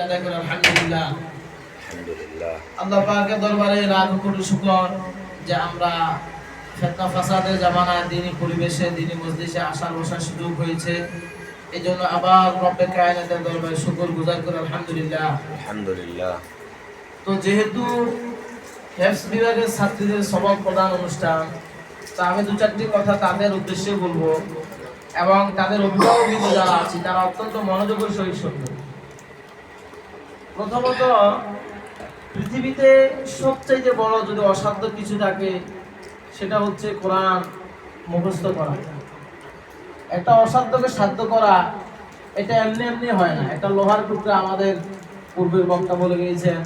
আদায় করে আলহামদুলিল্লাহ। আলহামদুলিল্লাহ। আল্লাহ পাকের দরবারে লাখ কোটি শুকর যে আমরা ফেতনা ফাসাদের জামানায় দিনই পরিবেশে দিনই মসজিদে আসার বসার সুযোগ হয়েছে। এই জন্য আবার রব্বে কায়নাতের দরবারে শুকর গুজার করে আলহামদুলিল্লাহ। আলহামদুলিল্লাহ। তো যেহেতু হেফস বিভাগের ছাত্রীদের সবক প্রধান অনুষ্ঠান তা আমি দু চারটি কথা তাদের উদ্দেশ্যে বলব এবং তাদের অভিভাবক যারা আছে তারা অত্যন্ত মনোযোগের সহিত শুনবে প্রথমত, পৃথিবীতে সবচাইতে বড় যদি অসাধ্য কিছু থাকে, সেটা হচ্ছে কোরআন মুখস্থ করা। একটা অসাধ্যকে সাধ্য করা, এটা এমনি এমনি হয় না। একটা লোহার টুকরা আমাদের পূর্বের বক্তা বলে গিয়েছেন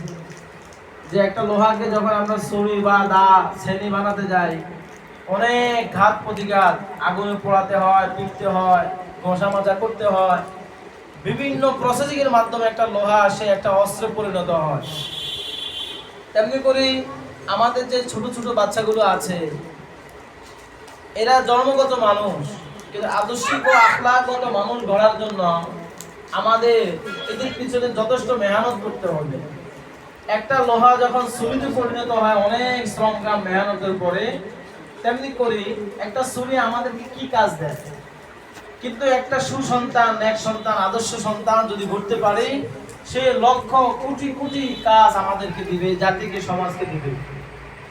যে, একটা লোহাকে যখন আমরা ছড়ি বা দা শ্রেণি বানাতে যাই, অনেক ঘাত প্রতিঘাত আগুনে পোড়াতে হয়, পিটতে হয় ঘষা মাজা করতে হয় বিভিন্ন প্রসেসিং এর মাধ্যমে একটা লোহা আসে, একটা অস্ত্রে পরিণত হয়। তেমনি করে আমাদের যে ছোট ছোট বাচ্চাগুলো আছে, এরা জন্মগত মানুষ, কিন্তু আদর্শিক ও আখলাগত মানুষ গড়ার জন্য আমাদের এদের পিছনে যথেষ্ট মেহনত করতে হবে। একটা লোহা যখন ছুরিতে পরিণত হয়, অনেক শ্রমগ্রাম মেহনতের পরে, তেমনি করি একটা ছুরি আমাদেরকে কি কাজ দেয়? কিন্তু একটা সুসন্তান, এক সন্তান, আদর্শ সন্তান যদি ঘুরতে পারে, সে লক্ষ কোটি কোটি কাজ আমাদেরকে দিবে, জাতিকে, সমাজকে দিবে।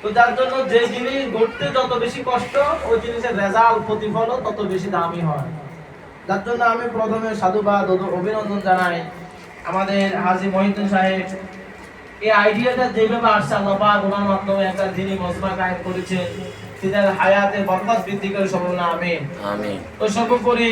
তো যার জন্য যে জিনিস গড়তে যত বেশি কষ্ট, ওই জিনিসের রেজাল্ট প্রতিফল তত বেশি দামি হয়। যার জন্য আমি প্রথমে সাধুবাদ অভিনন্দন জানাই আমাদের হাজি মহিউদ্দিন সাহেব। এই আইডিয়াটা যেভাবে আসছে আল্লাহ পাক ওনার মাধ্যমে একটা যিনি মজমা কায়েম করেছেন তিনার হায়াতে বরকত বৃদ্ধি করে সর্বনা আমিন। আমিন। তো সর্বোপরি